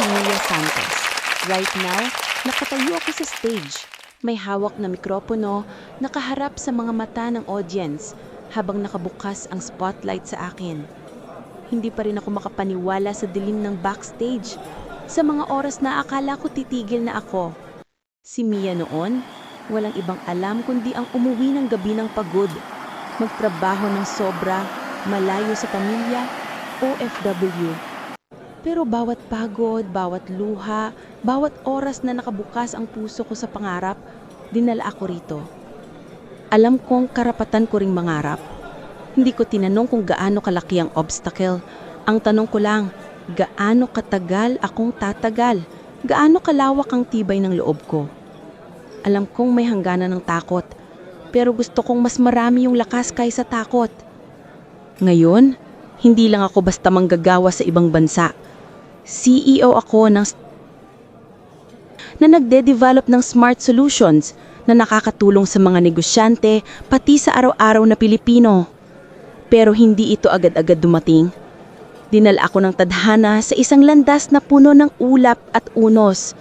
si Mia Santos. Right now, nakatayo ako sa stage. May hawak na mikropono, nakaharap sa mga mata ng audience habang nakabukas ang spotlight sa akin. Hindi pa rin ako makapaniwala sa dilim ng backstage. Sa mga oras na akala ko titigil na ako. Si Mia noon, walang ibang alam kundi ang umuwi ng gabi ng pagod. Magtrabaho ng sobra, malayo sa pamilya, OFW. Pero bawat pagod, bawat luha, bawat oras na nakabukas ang puso ko sa pangarap, dinala ako rito. Alam kong karapatan ko ring mangarap. Hindi ko tinanong kung gaano kalaki ang obstacle. Ang tanong ko lang, gaano katagal akong tatagal? Gaano kalawak ang tibay ng loob ko? Alam kong may hangganan ng takot, pero gusto kong mas marami yung lakas kaysa takot. Ngayon, hindi lang ako basta manggagawa sa ibang bansa. CEO ako ng na nagde-develop ng smart solutions na nakakatulong sa mga negosyante pati sa araw-araw na Pilipino. Pero hindi ito agad-agad dumating. Dinala ako ng tadhana sa isang landas na puno ng ulap at unos.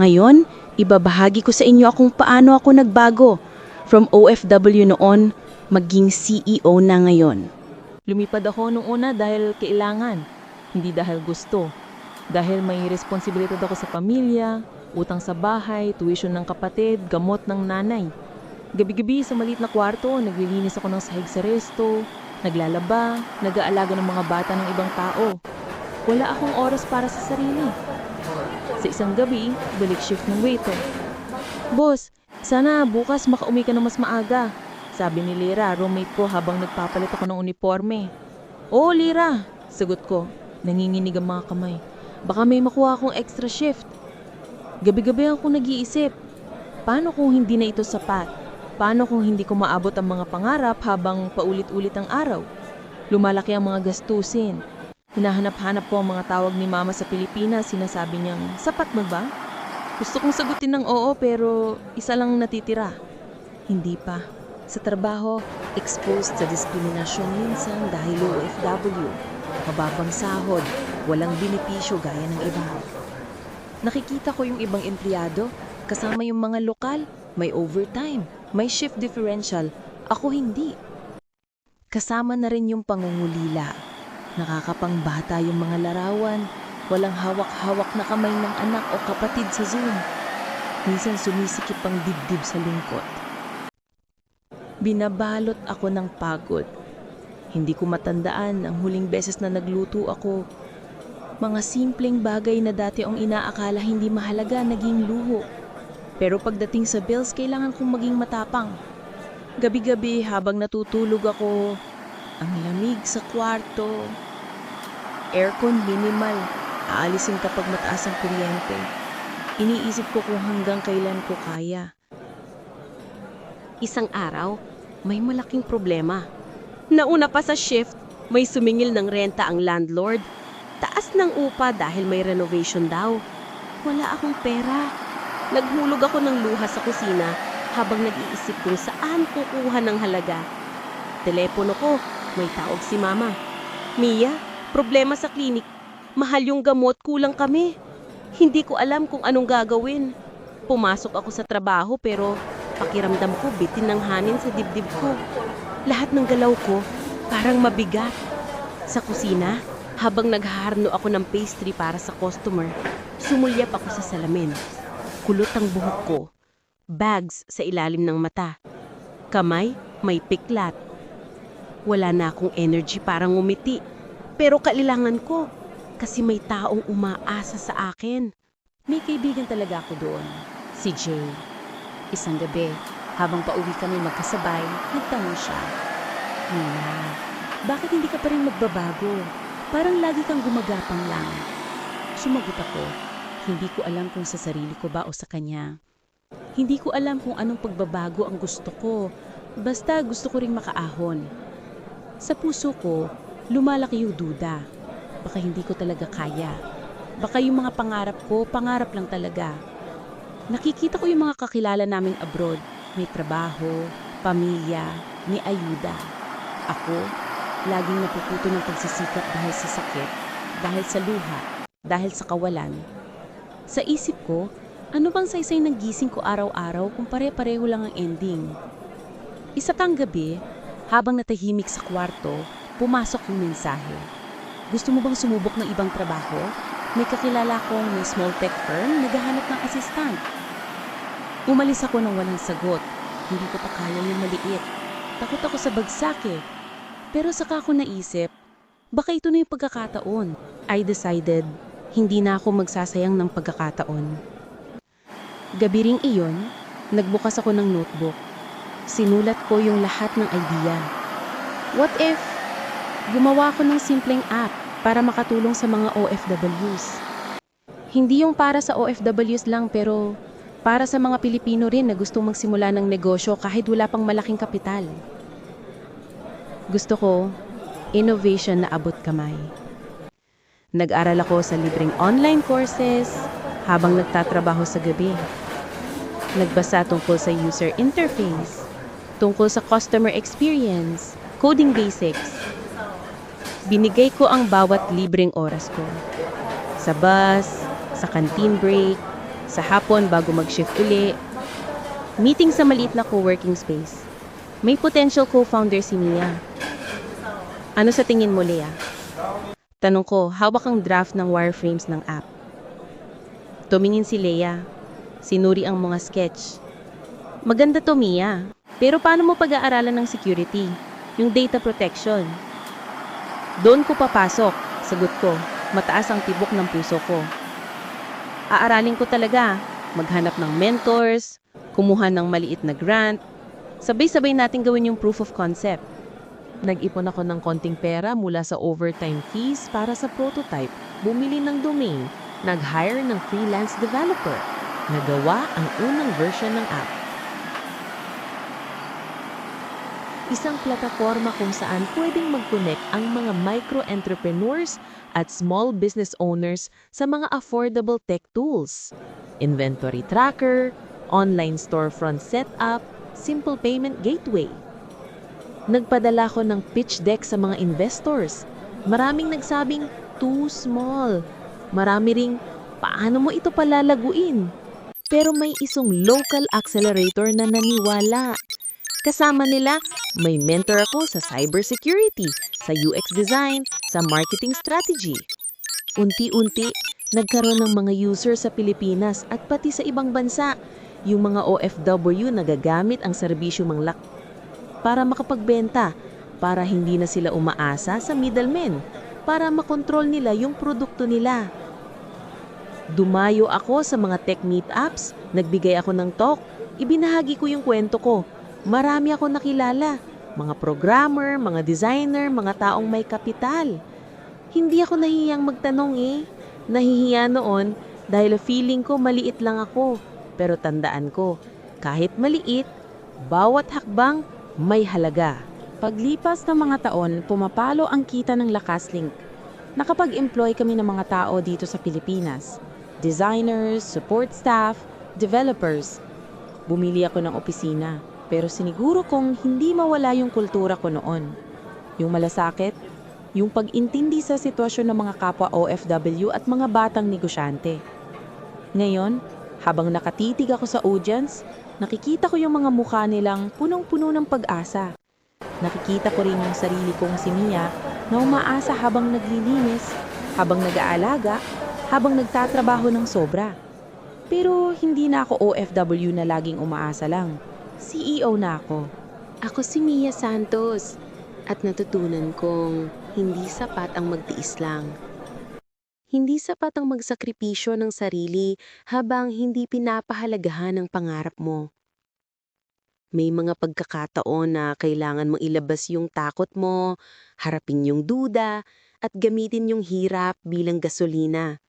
Ngayon, ibabahagi ko sa inyo kung paano ako nagbago from OFW noon maging CEO na ngayon. Lumipad ako nung una dahil kailangan, hindi dahil gusto. Dahil may responsibilidad ako sa pamilya, utang sa bahay, tuition ng kapatid, gamot ng nanay. Gabi-gabi sa maliit na kwarto, naglilinis ako ng sahig sa resto, naglalaba, nag-aalaga ng mga bata ng ibang tao. Wala akong oras para sa sarili. Sa isang gabi, balik shift ng waiter. Boss, sana bukas makauwi ka na mas maaga. Sabi ni Lira, roommate ko habang nagpapalit ako ng uniforme. Oo, Lira, sagot ko. Nanginginig ang mga kamay. Baka may makuha akong extra shift. Gabi-gabi ako nag-iisip. Paano kung hindi na ito sapat? Paano kung hindi ko maabot ang mga pangarap habang paulit-ulit ang araw? Lumalaki ang mga gastusin. Hinahanap-hanap ko ang mga tawag ni Mama sa Pilipinas. Sinasabi niyang, sapat mo ba? Gusto kong sagutin ng oo pero isa lang natitira. Hindi pa. Sa trabaho, exposed sa diskriminasyon minsan dahil OFW. Mababang sahod, walang benepisyo gaya ng iba. Nakikita ko yung ibang empleyado, kasama yung mga lokal, may overtime, may shift differential. Ako hindi. Kasama na rin yung pangungulila. Nakakapangbata yung mga larawan, walang hawak-hawak na kamay ng anak o kapatid sa Zoom. Minsan sumisikip ang dibdib sa lungkot. Binabalot ako ng pagod. Hindi ko matandaan ang huling beses na nagluto ako. Mga simpleng bagay na dati ang inaakala hindi mahalaga naging luho. Pero pagdating sa bills, kailangan kong maging matapang. Gabi-gabi habang natutulog ako, ang lamig sa kwarto. Aircon minimal, aalisin kapag mataas ang kuryente. Iniisip ko kung hanggang kailan ko kaya. Isang araw, may malaking problema. Nauna pa sa shift, may sumingil ng renta ang landlord. Taas ng upa dahil may renovation daw. Wala akong pera. Naghulog ako ng luha sa kusina habang nag-iisip kung saan kukuha ng halaga. Telepono ko, may tawag si mama. Mia, problema sa klinik. Mahal yung gamot, kulang kami. Hindi ko alam kung anong gagawin. Pumasok ako sa trabaho pero pakiramdam ko bitin ng hanin sa dibdib ko. Lahat ng galaw ko parang mabigat. Sa kusina, habang naghaharno ako ng pastry para sa customer, sumulyap ako sa salamin. Kulot ang buhok ko. Bags sa ilalim ng mata. Kamay, may piklat. Wala na akong energy para ngumiti. Pero kailangan ko kasi may taong umaasa sa akin. May kaibigan talaga ako doon, si Jay. Isang gabi, habang pauwi kami magkasabay, nagtanong siya. Nina, bakit hindi ka pa rin magbabago? Parang lagi kang gumagapang lang. Sumagot ako, hindi ko alam kung sa sarili ko ba o sa kanya. Hindi ko alam kung anong pagbabago ang gusto ko. Basta gusto ko ring makaahon. Sa puso ko, lumalaki yung duda. Baka hindi ko talaga kaya. Baka yung mga pangarap ko, pangarap lang talaga. Nakikita ko yung mga kakilala naming abroad. May trabaho, pamilya, may ayuda. Ako, laging napuputo ng pagsisikap dahil sa sakit, dahil sa luha, dahil sa kawalan. Sa isip ko, ano bang saysay ng gising ko araw-araw kung pare-pareho lang ang ending? Isa kang gabi, habang natahimik sa kwarto, pumasok yung mensahe. Gusto mo bang sumubok ng ibang trabaho? May kakilala kong may small tech firm naghahanap ng assistant. Umalis ako ng walang sagot. Hindi ko pa kaya yung maliit. Takot ako sa bagsak eh. Pero saka ako naisip, baka ito na yung pagkakataon. I decided, hindi na ako magsasayang ng pagkakataon. Gabi ring iyon, nagbukas ako ng notebook. Sinulat ko yung lahat ng idea. What if gumawa ko ng simpleng app para makatulong sa mga OFWs? Hindi yung para sa OFWs lang pero para sa mga Pilipino rin na gustong magsimula ng negosyo kahit wala pang malaking kapital. Gusto ko, innovation na abot kamay. Nag-aral ako sa libreng online courses habang nagtatrabaho sa gabi. Nagbasa tungkol sa user interface, tungkol sa customer experience, coding basics. Binigay ko ang bawat libreng oras ko. Sa bus, sa canteen break, sa hapon bago mag-shift uli, meeting sa maliit na co-working space. May potential co-founder si Mia. Ano sa tingin mo, Lea? Tanong ko, hawak ang draft ng wireframes ng app. Tumingin si Lea. Sinuri ang mga sketch. Maganda to, Mia. Pero paano mo pag-aaralan ng security? Yung data protection? Doon ko papasok, sagot ko. Mataas ang tibok ng puso ko. Aaralin ko talaga. Maghanap ng mentors, kumuha ng maliit na grant, sabay-sabay natin gawin yung proof of concept. Nag-ipon ako ng konting pera mula sa overtime fees para sa prototype, bumili ng domain, nag-hire ng freelance developer, nagawa ang unang version ng app. Isang plataforma kung saan pwedeng mag-connect ang mga micro-entrepreneurs at small business owners sa mga affordable tech tools. Inventory tracker, online storefront setup, simple payment gateway. Nagpadala ko ng pitch deck sa mga investors. Maraming nagsabing, too small. Marami ring, paano mo ito palalaguin? Pero may isang local accelerator na naniwala. Kasama nila, may mentor ako sa cybersecurity, sa UX design, sa marketing strategy. Unti-unti, nagkaroon ng mga user sa Pilipinas at pati sa ibang bansa. Yung mga OFW nagagamit ang serbisyo manglak para makapagbenta, para hindi na sila umaasa sa middlemen, para makontrol nila yung produkto nila. Dumayo ako sa mga tech meetups, nagbigay ako ng talk, ibinahagi ko yung kwento ko. Marami ako nakilala, mga programmer, mga designer, mga taong may kapital. Hindi ako nahihiyang magtanong eh. Nahihiya noon dahil feeling ko maliit lang ako. Pero tandaan ko, kahit maliit, bawat hakbang may halaga. Paglipas ng mga taon, pumapalo ang kita ng Lakaslink. Nakapag-employ kami ng mga tao dito sa Pilipinas. Designers, support staff, developers. Bumili ako ng opisina, pero siniguro kong hindi mawala yung kultura ko noon. Yung malasakit, yung pag-intindi sa sitwasyon ng mga kapwa OFW at mga batang negosyante. Ngayon, habang nakatitig ako sa audience, nakikita ko yung mga mukha nilang punong-puno ng pag-asa. Nakikita ko rin yung sarili kong si Mia na umaasa habang naglilinis, habang nag-aalaga, habang nagtatrabaho ng sobra. Pero hindi na ako OFW na laging umaasa lang. CEO na ako. Ako si Mia Santos at natutunan kong hindi sapat ang magtiis lang. Hindi sapat ang magsakripisyo ng sarili habang hindi pinapahalagahan ang pangarap mo. May mga pagkakataon na kailangan mong ilabas yung takot mo, harapin yung duda, at gamitin yung hirap bilang gasolina.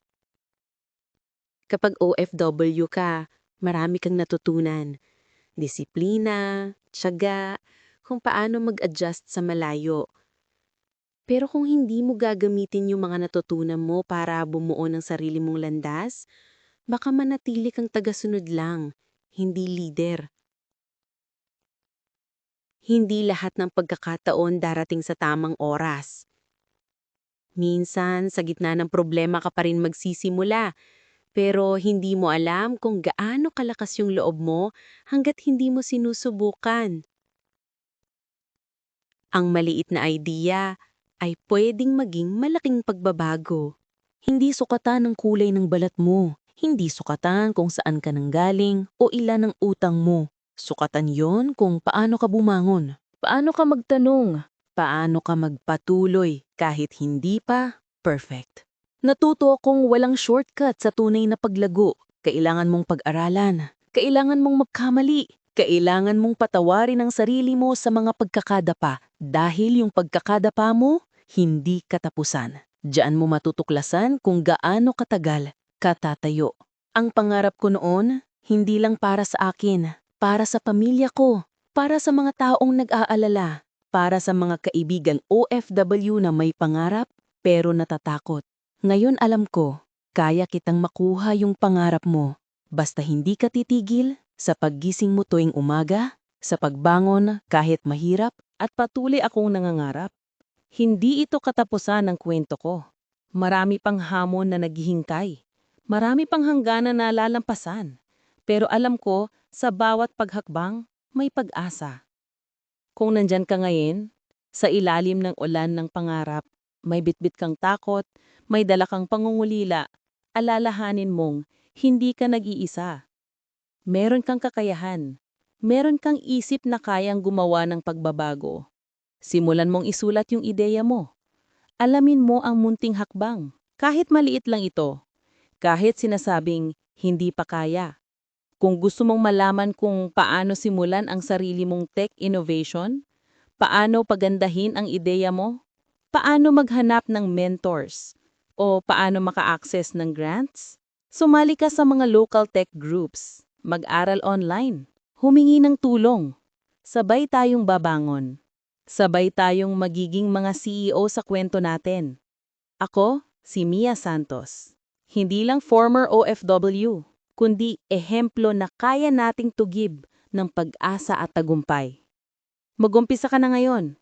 Kapag OFW ka, marami kang natutunan. Disiplina, tiyaga, kung paano mag-adjust sa malayo. Pero kung hindi mo gagamitin yung mga natutunan mo para bumuo ng sarili mong landas, baka manatili kang tagasunod lang, hindi leader. Hindi lahat ng pagkakataon darating sa tamang oras. Minsan, sa gitna ng problema ka pa rin magsisimula, pero hindi mo alam kung gaano kalakas yung loob mo hanggat hindi mo sinusubukan. Ang maliit na idea ay pwedeng maging malaking pagbabago. Hindi sukatan ng kulay ng balat mo. Hindi sukatan kung saan ka nanggaling o ilan ang utang mo. Sukatan yon kung paano ka bumangon. Paano ka magtanong. Paano ka magpatuloy kahit hindi pa perfect. Natuto akong walang shortcut sa tunay na paglago. Kailangan mong pag-aralan. Kailangan mong magkamali. Kailangan mong patawarin ang sarili mo sa mga pagkakadapa dahil yung pagkakadapa mo, hindi katapusan. Diyan mo matutuklasan kung gaano katagal katatayo. Ang pangarap ko noon, hindi lang para sa akin, para sa pamilya ko, para sa mga taong nag-aalala, para sa mga kaibigan OFW na may pangarap pero natatakot. Ngayon alam ko, kaya kitang makuha yung pangarap mo. Basta hindi ka titigil sa paggising mo tuwing umaga, sa pagbangon kahit mahirap, at patuloy akong nangangarap. Hindi ito katapusan ng kwento ko. Marami pang hamon na naghihintay. Marami pang hangganan na lalampasan. Pero alam ko, sa bawat paghakbang, may pag-asa. Kung nandyan ka ngayon, sa ilalim ng ulan ng pangarap, may bitbit kang takot, may dala kang pangungulila, alalahanin mong hindi ka nag-iisa. Meron kang kakayahan. Meron kang isip na kayang gumawa ng pagbabago. Simulan mong isulat yung ideya mo. Alamin mo ang munting hakbang, kahit maliit lang ito. Kahit sinasabing hindi pa kaya. Kung gusto mong malaman kung paano simulan ang sarili mong tech innovation, paano pagandahin ang ideya mo, paano maghanap ng mentors, o paano maka-access ng grants, sumali ka sa mga local tech groups, mag-aral online, humingi ng tulong. Sabay tayong babangon. Sabay tayong magiging mga CEO sa kwento natin. Ako, si Mia Santos. Hindi lang former OFW, kundi ehemplo na kaya nating tugib ng pag-asa at tagumpay. Magumpisa ka na ngayon.